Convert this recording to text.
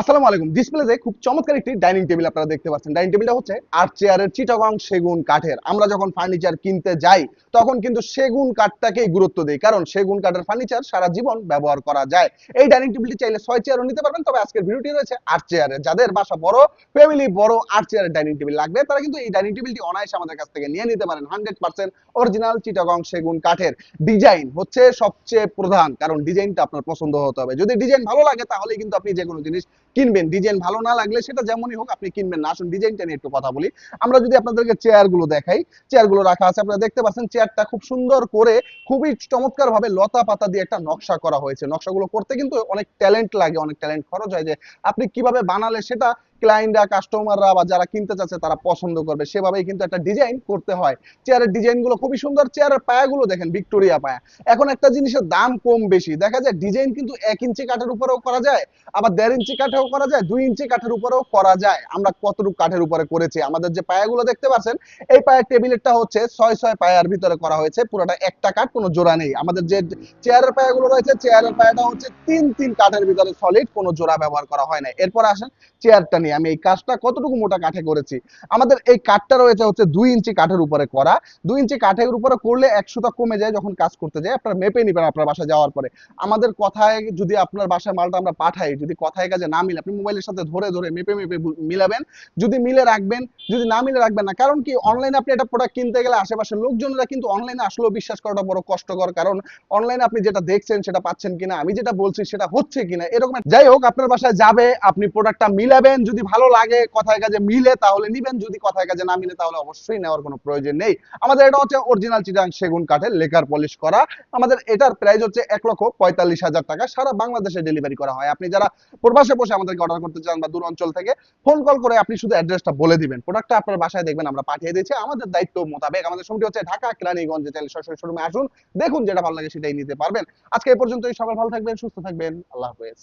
আসসালামু আলাইকুম। ডিসপ্লেতে খুব চমৎকার একটি ডাইনিং টেবিল আপনারা দেখতে পাচ্ছেন। ডাইনিং টেবিলটা হচ্ছে আর্ট চেয়ারের চিটাগং সেগুন কাঠের। আমরা যখন ফার্নিচার কিনতে যাই, তখন কিন্তু সেগুন কাঠটাকেই গুরুত্ব দিই। কারণ সেগুন কাঠের ফার্নিচার সারা জীবন ব্যবহার করা যায়। এই ডাইনিং টেবিলটি চাইলে ছয় চেয়ারও নিতে পারবেন। তবে আজকের ভিডিওটি রয়েছে আর্ট চেয়ারের যাদের বাসা বড় ফ্যামিলি বড় আর্ট চেয়ারের ডাইনিং টেবিল লাগবে। তারা কিন্তু এই ডাইনিং টেবিলটি অনায়াসে আমাদের কাছ থেকে নিয়ে নিতে পারেন। হান্ড্রেড পার্সেন্ট অরিজিনাল চিটাগং সেগুন কাঠের। ডিজাইন হচ্ছে সবচেয়ে প্রধান। কারণ ডিজাইনটা আপনার পছন্দ হতে হবে। যদি ডিজাইন ভালো লাগে তাহলে কিন্তু আপনি যে কোনো জিনিস কিনবেন। ডিজাইন ভালো না লাগলে সেটা যেমনই হোক আপনি কিনবেন না। আসুন ডিজাইনটা নিয়ে একটু কথা বলি। আমরা যদি আপনাদেরকে চেয়ারগুলো দেখাই চেয়ারগুলো রাখা আছে, আপনারা দেখতে পাচ্ছেন চেয়ারটা খুব সুন্দর করে খুবই চমৎকার ভাবে লতা পাতা দিয়ে একটা নকশা করা হয়েছে। নকশাগুলো করতে কিন্তু অনেক ট্যালেন্ট লাগে, অনেক ট্যালেন্ট খরচ হয় যে আপনি কীভাবে বানালে সেটা ক্লায়েন্টরা কাস্টমাররা বা যারা কিনতে চাচ্ছে তারা পছন্দ করবে। সেভাবেই কিন্তু একটা ডিজাইন করতে হয়। চেয়ারের ডিজাইনগুলো খুবই সুন্দর। চেয়ারের পায়াগুলো দেখেন ভিক্টোরিয়া পায়া। এখন একটা জিনিসের দাম কম বেশি। দেখা যায় ডিজাইন কিন্তু এক ইঞ্চি কাঠের উপরেও করা যায়, আবার দেড় ইঞ্চি কাঠেও করা যায়, দুই ইঞ্চি কাঠের উপরেও করা যায়। আমরা কতটুকু কাঠের উপরে করেছি? আমাদের যে পায়াগুলো দেখতে পাচ্ছেন, এই পায়ের টেবিলেরটা হচ্ছে ছয় ছয় পায়ার ভিতরে করা হয়েছে। পুরোটা একটা কাঠ, কোনো জোড়া নেই। আমাদের যে চেয়ারের পায়াগুলো রয়েছে চেয়ারের পায়াটা হচ্ছে তিন তিন কাঠের ভিতরে সলিড কোনো জোড়া ব্যবহার করা হয় না এরপর আসেন চেয়ারটা নিয়ে। আমি এই কাজটা কতটুকু মোটা কাঠে করেছি? আমাদের এই কাঠটা রয়েছে হচ্ছে দুই ইঞ্চি কাঠের উপরে করা। দুই ইঞ্চি কাঠের উপরে করলে একশোটা কমে যায় যখন কাজ করতে যায়। আপনারা মেপে নিবেন আপনার বাসায় যাওয়ার পরে। আমাদের কথায় যদি আপনার বাসায় মালটা আমরা পাঠাই, যদি কথায় কাজে না মিলে, আপনি মোবাইলের সাথে ধরে ধরে মেপে মেপে মিলাবেন। যদি মিলে রাখবেন, যদি না মিলে রাখবেন না, কারণ কি অনলাইনে আপনি একটা প্রোডাক্ট কিনতে গেলে আশেপাশের লোকজনেরা কিন্তু অনলাইনে আসলেও বিশ্বাস করাটা বড় কষ্টকর। কারণ অনলাইনে আপনি যেটা দেখছেন, সেটা পাচ্ছেন কিনা, আমি যেটা বলছি সেটা হচ্ছে কিনা, এরকম যাই হোক, আপনার বাসায় যাবে, আপনি প্রোডাক্টটা মিলাবেন। যদি ভালো লাগে কথায় কাজে মিলে তাহলে নিবেন, যদি কথায় কাজে না মিলে তাহলে অবশ্যই নেওয়ার কোনো প্রয়োজন নেই। আমাদের এটা হচ্ছে অরিজিনাল চিটাং সেগুন কাঠের লেকার পলিশ করা। আমাদের এটার প্রাইস হচ্ছে এক লক্ষ পঁয়তাল্লিশ হাজার টাকা। সারা বাংলাদেশে ডেলিভারি করা হয়। আপনি যারা প্রবাসে বসে আমাদেরকে অর্ডার করতে চান বা দূর অঞ্চল থেকে ফোন কল করে আপনি শুধু অ্যাড্রেসটা বলে দিবেন। প্রোডাক্টটা আপনার বাসায় দেখবেন, আমরা পাঠিয়ে দিয়েছি। আমাদের দায়িত্ব মোতাবেক আমাদের সময়টি হচ্ছে ঢাকা, কেরানীগঞ্জে চাইলে সরাসরি শোরুমে আসুন, দেখুন যেটা ভালো লাগে সেটাই নিতে পারবেন। আজকে এই পর্যন্তই। সকাল ভালো থাকবেন, সুস্থ থাকবেন। আল্লাহ হাফেজ।